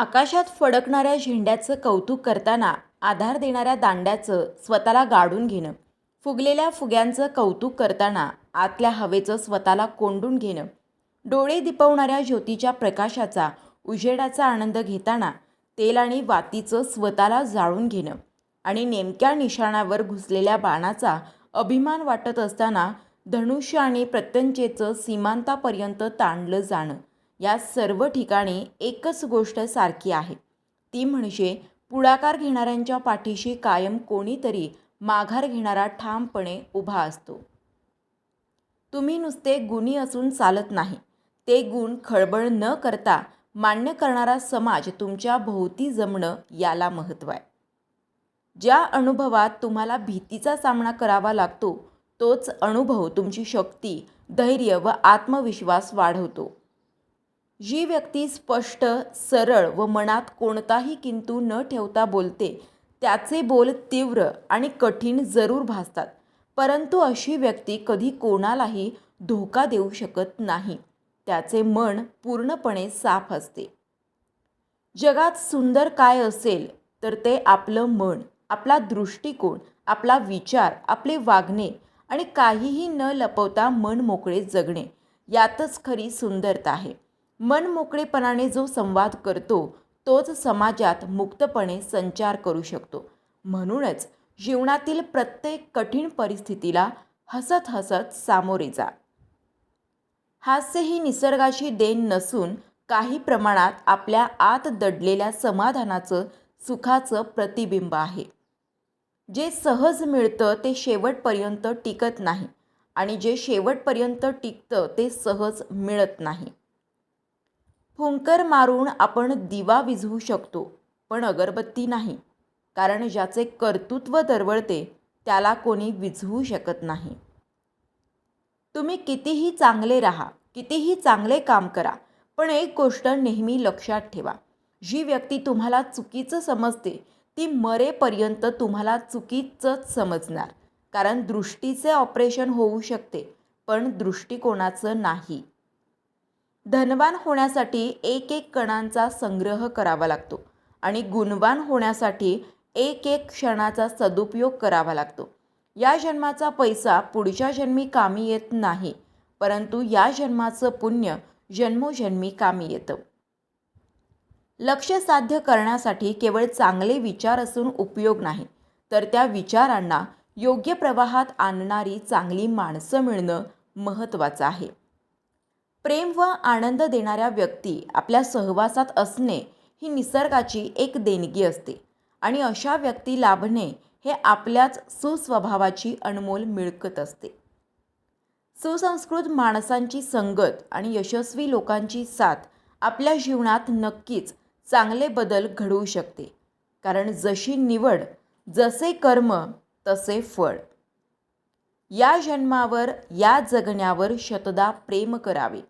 आकाशात फडकणाऱ्या झेंड्याचं कौतुक करताना आधार देणाऱ्या दांड्याचं स्वतःला गाडून घेणं. फुगलेल्या फुग्यांचं कौतुक करताना आतल्या हवेचं स्वतःला कोंडून घेणं. डोळे दिपवणाऱ्या ज्योतीच्या प्रकाशाचा उजेडाचा आनंद घेताना तेल आणि वातीचं स्वतःला जाळून घेणं आणि नेमक्या निशाणावर घुसलेल्या बाणाचा अभिमान वाटत असताना धनुष्य आणि प्रत्यंचेचं सीमांतापर्यंत ताणलं जाणं. या सर्व ठिकाणी एकच गोष्ट सारखी आहे. ती म्हणजे पुढाकार घेणाऱ्यांच्या पाठीशी कायम कोणीतरी माघार घेणारा ठामपणे उभा असतो. तुम्ही नुसते गुणी असून चालत नाही. ते गुण खळबळ न करता मान्य करणारा समाज तुमच्या भोवती जमणं याला महत्त्व आहे. ज्या अनुभवात तुम्हाला भीतीचा सामना करावा लागतो तोच अनुभव तुमची शक्ती धैर्य व आत्मविश्वास वाढवतो. जी व्यक्ती स्पष्ट सरळ व मनात कोणताही किंतू न ठेवता बोलते त्याचे बोल तीव्र आणि कठीण जरूर भासतात. परंतु अशी व्यक्ती कधी कोणालाही धोका देऊ शकत नाही. त्याचे मन पूर्णपणे साफ असते. जगात सुंदर काय असेल तर ते आपलं मन आपला दृष्टिकोन आपला विचार आपले वागणे आणि काहीही न लपवता मन मोकळे जगणे यातच खरी सुंदरता आहे. मन मोकळेपणाने जो संवाद करतो तोच समाजात मुक्तपणे संचार करू शकतो. म्हणूनच जीवनातील प्रत्येक कठीण परिस्थितीला हसत हसत सामोरे जा. हास्य ही निसर्गाची देण नसून काही प्रमाणात आपल्या आत दडलेल्या समाधानाचं सुखाचं प्रतिबिंब आहे. जे सहज मिळतं ते शेवटपर्यंत टिकत नाही आणि जे शेवटपर्यंत टिकतं ते सहज मिळत नाही. हुंकर मारून आपण दिवा विझवू शकतो पण अगरबत्ती नाही कारण ज्याचे कर्तृत्व दरवळते त्याला कोणी विझवू शकत नाही. तुम्ही कितीही चांगले राहा कितीही चांगले काम करा पण एक गोष्ट नेहमी लक्षात ठेवा. जी व्यक्ती तुम्हाला चुकीचं समजते ती मरेपर्यंत तुम्हाला चुकीचंच समजणार कारण दृष्टीचे ऑपरेशन होऊ शकते पण दृष्टिकोनाचं नाही. धनवान होण्यासाठी एक एक कणांचा संग्रह करावा लागतो आणि गुणवान होण्यासाठी एक एक क्षणाचा सदुपयोग करावा लागतो. या जन्माचा पैसा पुढच्या जन्मी कामी येत नाही परंतु या जन्माचं पुण्य जन्मोजन्मी कामी येतं. लक्ष साध्य करण्यासाठी केवळ चांगले विचार असून उपयोग नाही तर त्या विचारांना योग्य प्रवाहात आणणारी चांगली माणसं मिळणं महत्त्वाचं आहे. प्रेम व आनंद देणाऱ्या व्यक्ती आपल्या सहवासात असणे ही निसर्गाची एक देणगी असते. आणि अशा व्यक्ती लाभणे हे आपल्याच सुस्वभावाची अनमोल मिळकत असते. सुसंस्कृत माणसांची संगत आणि यशस्वी लोकांची साथ आपल्या जीवनात नक्कीच चांगले बदल घडवू शकते. कारण जशी निवड जसे कर्म तसे फळ. या जन्मावर या जगण्यावर शतदा प्रेम करावे.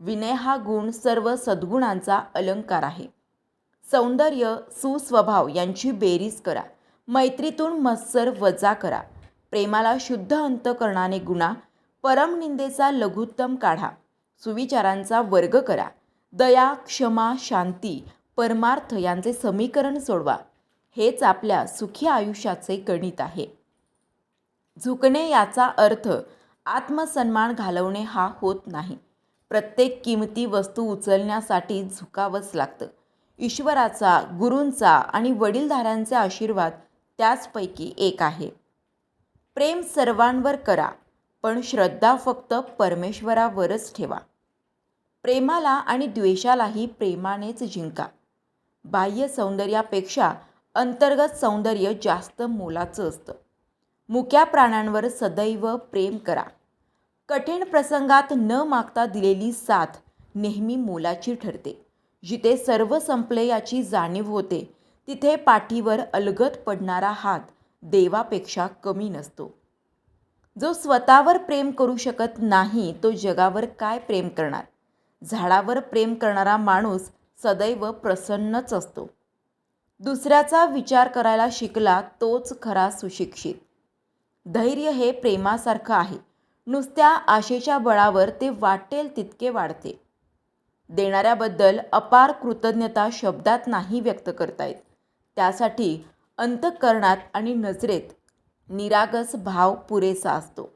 विनय हा गुण सर्व सद्गुणांचा अलंकार आहे. सौंदर्य सुस्वभाव यांची बेरीज करा. मैत्रीतून मत्सर वजा करा. प्रेमाला शुद्ध अंतकरणाने गुणा. परमनिंदेचा लघुत्तम काढा. सुविचारांचा वर्ग करा. दया क्षमा शांती परमार्थ यांचे समीकरण सोडवा. हेच आपल्या सुखी आयुष्याचे गणित आहे. झुकणे याचा अर्थ आत्मसन्मान घालवणे हा होत नाही. प्रत्येक किमती वस्तू उचलण्यासाठी झुकावंच लागतं. ईश्वराचा गुरूंचा आणि वडीलधाऱ्यांचे आशीर्वाद त्याचपैकी एक आहे. प्रेम सर्वांवर करा पण श्रद्धा फक्त परमेश्वरावरच ठेवा. प्रेमाला आणि द्वेषालाही प्रेमानेच जिंका. बाह्य सौंदर्यापेक्षा अंतर्गत सौंदर्य जास्त मोलाचं असतं. मुक्या प्राण्यांवर सदैव प्रेम करा. कठीण प्रसंगात न मागता दिलेली साथ नेहमी मोलाची ठरते. जिथे सर्व संपले याची जाणीव होते तिथे पाठीवर अलगत पडणारा हात देवापेक्षा कमी नसतो. जो स्वतःवर प्रेम करू शकत नाही तो जगावर काय प्रेम करणार? झाडावर प्रेम करणारा माणूस सदैव प्रसन्नच असतो. दुसऱ्याचा विचार करायला शिकला तोच खरा सुशिक्षित. धैर्य हे प्रेमासारखं आहे. नुसत्या आशेच्या बळावर ते वाटेल तितके वाढते. देणाऱ्याबद्दल अपार कृतज्ञता शब्दात नाही व्यक्त करता येत त्यासाठी अंतःकरणात आणि नजरेत निरागस भाव पुरेसा असतो.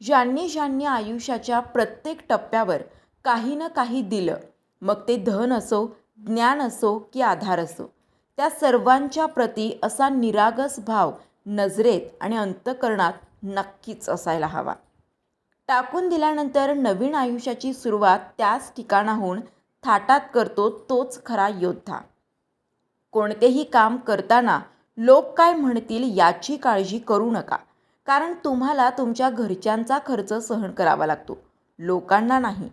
ज्यांनी ज्यांनी आयुष्याच्या प्रत्येक टप्प्यावर काही ना काही दिलं मग ते धन असो ज्ञान असो की आधार असो त्या सर्वांच्या प्रती असा निरागस भाव नजरेत आणि अंतःकरणात नक्कीच असायला हवा. टाकून दिल्यानंतर नवीन आयुष्याची सुरुवात त्याच ठिकाणाहून थाटात करतो तोच खरा योद्धा. कोणतेही काम करताना लोक काय म्हणतील याची काळजी करू नका. कारण तुम्हाला तुमच्या घरच्यांचा खर्च सहन करावा लागतो. लोकांना नाही.